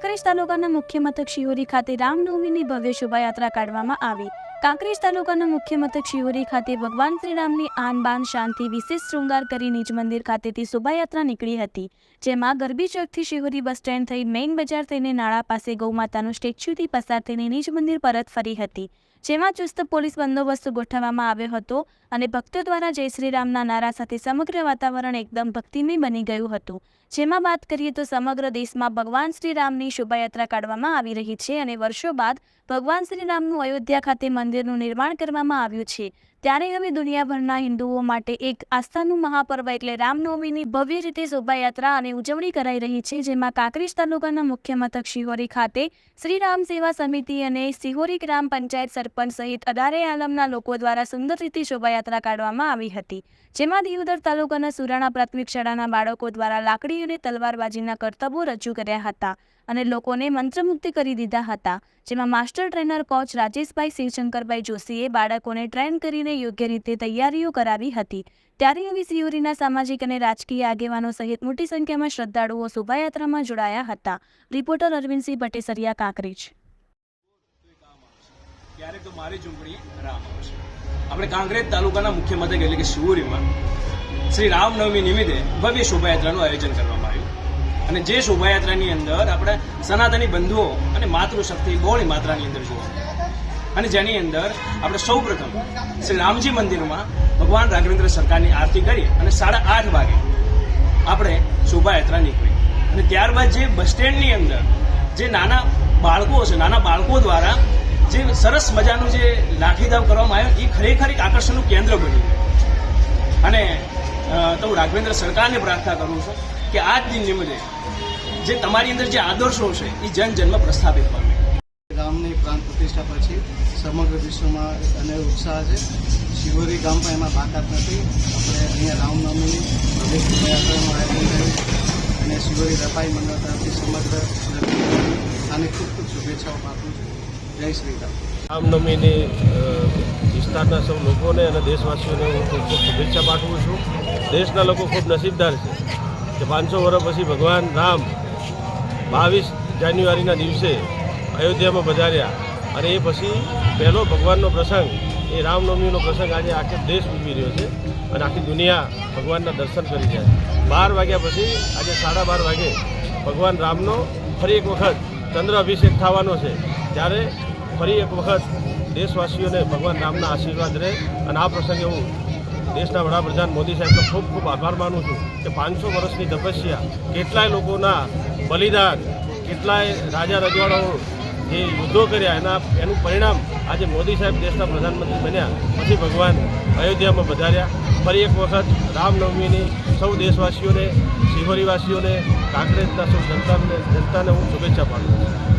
તાલુકાના મુખ્ય મથક શિહોરી ખાતે રામનવમીની ભવ્ય શોભાયાત્રા કાઢવામાં આવી. કાંકરેજ તાલુકાના મુખ્ય મથક શિહોરી ખાતે ભગવાન શ્રીરામની આન બાન શાંતિ વિશેષ શૃંગાર કરી નિજ મંદિર ખાતેથી શોભાયાત્રા નીકળી હતી. જેમાં ગરબી ચોકથી શિહોરી બસ સ્ટેન્ડ થઈ મેઇન બજાર થઈને નાળા પાસે ગૌમાતાનું સ્ટેચ્યુથી પસાર થઈને નિજ મંદિર પરત ફરી હતી. જેમાં ચુસ્ત પોલીસ બંદોબસ્ત ગોઠવવામાં આવ્યો હતો અને ભક્તો દ્વારા જય શ્રીરામના નારા સાથે સમગ્ર વાતાવરણ એકદમ ભક્તિમય બની ગયું હતું. જેમાં વાત કરીએ તો સમગ્ર દેશમાં ભગવાન શ્રી રામની શોભાયાત્રા કાઢવામાં આવી રહી છે અને વર્ષો બાદ ભગવાન શ્રી રામનું અયોધ્યા ખાતે મંદિરનું નિર્માણ કરવામાં આવ્યું છે. ત્યારે હવે દુનિયાભરના હિન્દુઓ માટે એક આસ્થાનું મહાપર્વ એટલે રામનવમીની ભવ્ય રીતે શોભાયાત્રા અને ઉજવણી કરાઈ રહી છે, જેમાં કાંકરેજ તાલુકાના મુખ્ય મથક શિહોરી ખાતે શ્રી રામ સેવા સમિતિ અને શિહોરી ગ્રામ પંચાયત સરપંચ સહિત અઢારે આલમના લોકો દ્વારા સુંદર રીતે શોભાયાત્રા કાઢવામાં આવી હતી, જેમાં દિયોદર તાલુકાના સુરાણા પ્રાથમિક શાળાના બાળકો દ્વારા લાકડી અને તલવારબાજીના કરતબો રજૂ કર્યા હતા અને લોકોને મંત્રમુગ્ધ કરી દીધા હતા, જેમાં માસ્ટર ટ્રેનર કોચ રાજેશભાઈ શિવશંકરભાઈ જોશીએ બાળકોને ટ્રેન કરીને યોગ્ય રીતે તૈયારીઓ કરાવી હતી. ત્યારે હવે સિયોરીના સામાજિક અને રાજકીય આગેવાનો સહિત મોટી સંખ્યામાં શ્રદ્ધાળુઓ શોભાયાત્રામાં જોડાયા હતા. રિપોર્ટર અરવિંદસિંહ ભટ્ટેસરિયા, કાંકરેજ. આપણે કાંકરેજ તાલુકાના મુખ્ય મથક એટલે કે શિવરીમાં શ્રી રામનવમી નિમિત્તે ભવ્ય શોભાયાત્રાનું આયોજન કરવામાં આવ્યું. અને જે શોભાયાત્રાની અંદર આપણે સનાતની બંધુઓ અને માતૃશક્તિ બહોળી માત્રાની અંદર જોવા. અને જેની અંદર આપણે સૌ પ્રથમ શ્રી રામજી મંદિરમાં ભગવાન રાઘવેન્દ્ર સરકારની આરતી કરી અને સાડા આઠ વાગે આપણે શોભાયાત્રા નીકળી. અને ત્યારબાદ જે બસ સ્ટેન્ડની અંદર જે નાના બાળકો છે નાના બાળકો દ્વારા જે સરસ મજાનું જે લાઠીદાવ કરવામાં આવ્યો, એ ખરેખર એક આકર્ષણનું કેન્દ્ર બન્યું. અને તો હું રાઘવેન્દ્ર સરકારને પ્રાર્થના કરું છું કે આ જ દિન નિમિત્તે જે તમારી અંદર જે આદર્શો છે, એ જન જન્મ પ્રસ્થાપિત પામે પ્રતિષ્ઠા પછી સમગ્ર વિશ્વમાં અને ઉત્સાહ છે. શિવોરી ગામ પણ એમાં બાકાત નથી. આપણે અહીંયા રામનવમીની ભવ્ય શોભાયાત્રાનું આયોજન કર્યું અને શિવોરી રપાઈ મંડળ તરફથી સમગ્ર આને ખૂબ ખૂબ શુભેચ્છાઓ પાઠવું છું. જય શ્રી રામ. રામનવમીની વિસ્તારના સૌ લોકોને અને દેશવાસીઓને હું ખૂબ ખૂબ શુભેચ્છા પાઠવું છું. દેશના લોકો ખૂબ નસીબદાર છે કે પાંચસો વર્ષ પછી ભગવાન રામ બાવીસ જાન્યુઆરીના દિવસે અયોધ્યામાં પધાર્યા. અને એ પછી પહેલો ભગવાનનો પ્રસંગ, એ રામનવમીનો પ્રસંગ આજે આખે દેશ ઉજવી રહ્યો છે અને આખી દુનિયા ભગવાનના દર્શન કરી રહ્યા છે. બાર વાગ્યા પછી, આજે સાડા બાર વાગે ભગવાન રામનો ફરી એક વખત ચંદ્ર અભિષેક થવાનો છે. ત્યારે ફરી એક વખત દેશવાસીઓને ભગવાન રામના આશીર્વાદ રહે અને આ પ્રસંગે હું દેશના વડાપ્રધાન મોદી સાહેબનો ખૂબ ખૂબ આભાર માનું છું કે પાંચસો વર્ષની તપસ્યા, કેટલાય લોકોના બલિદાન, કેટલાય રાજા રજવાડાઓ જે યુદ્ધો કર્યા, એના, એનું પરિણામ આજે મોદી સાહેબ દેશના પ્રધાનમંત્રી બન્યા. પછી ભગવાન અયોધ્યામાં પધાર્યા. ફરી એક વખત રામનવમીની સૌ દેશવાસીઓને, શિહોરીવાસીઓને, કાંકરેજના સૌ જનતાને જનતાને હું શુભેચ્છા પાઠવું છું.